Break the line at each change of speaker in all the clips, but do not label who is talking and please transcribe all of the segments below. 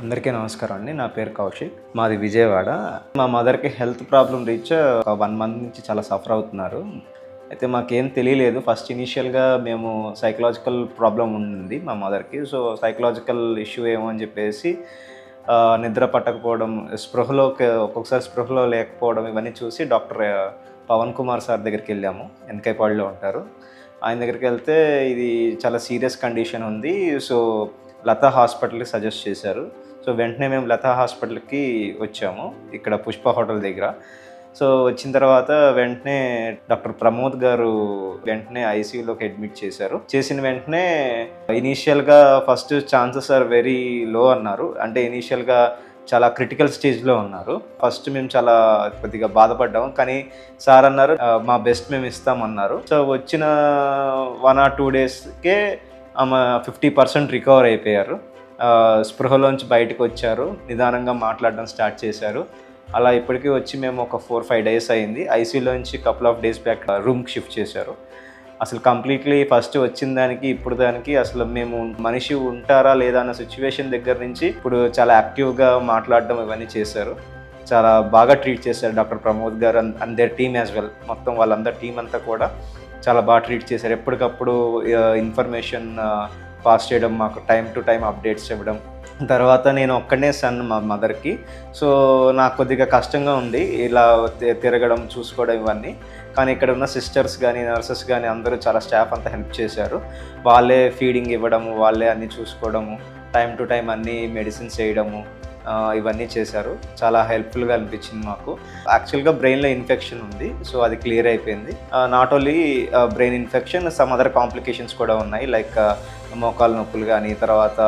అందరికీ నమస్కారం అండి. నా పేరు కౌశిక్. మాది విజయవాడ. మా మదర్కి హెల్త్ ప్రాబ్లం రీచ్ ఒక వన్ మంత్ నుంచి చాలా సఫర్ అవుతున్నారు. అయితే మాకేం తెలియలేదు. ఫస్ట్ ఇనీషియల్గా మేము సైకలాజికల్ ప్రాబ్లం ఉంది మా మదర్కి. సో సైకలాజికల్ ఇష్యూ ఏమో అని చెప్పేసి నిద్ర పట్టకపోవడం స్పృహలో ఒక్కొక్కసారి స్పృహలో లేకపోవడం ఇవన్నీ చూసి డాక్టర్ పవన్ కుమార్ సార్ దగ్గరికి వెళ్ళాము. ఎన్కైపాడులో ఉంటారు. ఆయన దగ్గరికి వెళ్తే ఇది చాలా సీరియస్ కండిషన్ ఉంది. సో లతా హాస్పిటల్కి సజెస్ట్ చేశారు. సో వెంటనే మేము లతా హాస్పిటల్కి వచ్చాము ఇక్కడ పుష్ప హోటల్ దగ్గర. సో వచ్చిన తర్వాత వెంటనే డాక్టర్ ప్రమోద్ గారు వెంటనే ఐసీయూలోకి అడ్మిట్ చేశారు. చేసిన వెంటనే ఇనీషియల్గా first chances are very low అన్నారు. అంటే ఇనీషియల్గా చాలా క్రిటికల్ స్టేజ్లో ఉన్నారు. ఫస్ట్ మేము చాలా కొద్దిగా బాధపడ్డాము కానీ సార్ అన్నారు మా బెస్ట్ మేము ఇస్తామన్నారు. సో వచ్చిన వన్ ఆర్ టూ డేస్కే ఆమె ఫిఫ్టీ పర్సెంట్ రికవర్ అయిపోయారు. స్పృహలోంచి బయటకు వచ్చారు. నిదానంగా మాట్లాడడం స్టార్ట్ చేశారు. అలా ఇప్పటికీ వచ్చి మేము ఒక ఫోర్ ఫైవ్ డేస్ అయింది. ఐసీలోంచి కపుల్ ఆఫ్ డేస్ బ్యాక్ రూమ్కి షిఫ్ట్ చేశారు. అసలు కంప్లీట్లీ ఫస్ట్ వచ్చిన దానికి ఇప్పుడు దానికి అసలు మేము మనిషి ఉంటారా లేదా అన్న సిచ్యువేషన్ దగ్గర నుంచి ఇప్పుడు చాలా యాక్టివ్గా మాట్లాడడం ఇవన్నీ చేశారు. చాలా బాగా ట్రీట్ చేశారు doctor Pramod garu and their team as well మొత్తం వాళ్ళందరి టీం అంతా కూడా చాలా బాగా ట్రీట్ చేశారు. ఎప్పటికప్పుడు ఇన్ఫర్మేషన్ పాస్ చేయడం మాకు టైం టు టైం అప్డేట్స్ ఇవ్వడం. తర్వాత నేను ఒక్కడనే సన్ మా మదర్కి. సో నాకు కొద్దిగా కష్టంగా ఉంది ఇలా తి- తిరగడం చూసుకోవడం ఇవన్నీ. కానీ ఇక్కడ ఉన్న సిస్టర్స్ కానీ నర్సెస్ కానీ అందరూ చాలా స్టాఫ్ అంతా హెల్ప్ చేశారు. వాళ్ళే ఫీడింగ్ ఇవ్వడము వాళ్ళే అన్నీ చూసుకోవడము టైం టు టైం అన్నీ మెడిసిన్స్ వేయడము ఇవన్నీ చేశారు. చాలా హెల్ప్ఫుల్గా అనిపించింది మాకు. యాక్చువల్గా బ్రెయిన్లో ఇన్ఫెక్షన్ ఉంది. సో అది క్లియర్ అయిపోయింది. Not only brain infection some other complications కూడా ఉన్నాయి. లైక్ మోకాలు నొప్పులు కానీ తర్వాత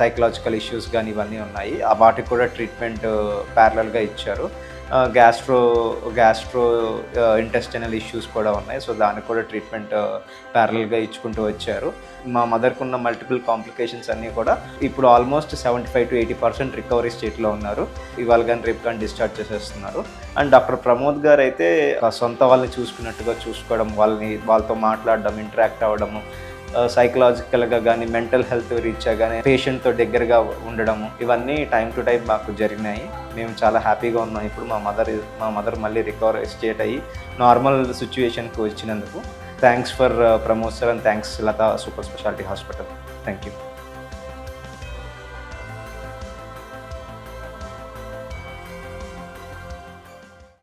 సైకలాజికల్ ఇష్యూస్ కానీ ఇవన్నీ ఉన్నాయి. ఆ వాటికి కూడా ట్రీట్మెంట్ ప్యారలల్గా ఇచ్చారు. గ్యాస్ట్రో గ్యాస్ట్రో ఇంటెస్టైనల్ ఇష్యూస్ కూడా ఉన్నాయి. సో దానికి కూడా ట్రీట్మెంట్ ప్యారలల్గా ఇచ్చుకుంటూ వచ్చారు. మా మదర్కి ఉన్న మల్టిపుల్ కాంప్లికేషన్స్ అన్నీ కూడా ఇప్పుడు almost seventy five to eighty percent recovery స్టేట్లో ఉన్నారు. ఇవాళ కానీ రేపు కానీ డిశ్చార్జ్ చేసేస్తున్నారు. అండ్ డాక్టర్ ప్రమోద్ గారు అయితే సొంత వాళ్ళని చూసుకున్నట్టుగా చూసుకోవడం వాళ్ళని వాళ్ళతో మాట్లాడడం ఇంటరాక్ట్ అవ్వడము సైకలాజికల్గా కానీ మెంటల్ హెల్త్ రీత్యా కానీ పేషెంట్తో దగ్గరగా ఉండడము ఇవన్నీ టైం టు టైం మాకు జరిగినాయి. మేము చాలా హ్యాపీగా ఉన్నాం. ఇప్పుడు మా మదర్ మా మదర్ మళ్ళీ రికవర్ స్టేట్ అయ్యి నార్మల్ సిచ్యువేషన్కి వచ్చినందుకు thanks for Pramod sir and thanks Latha super speciality hospital thank you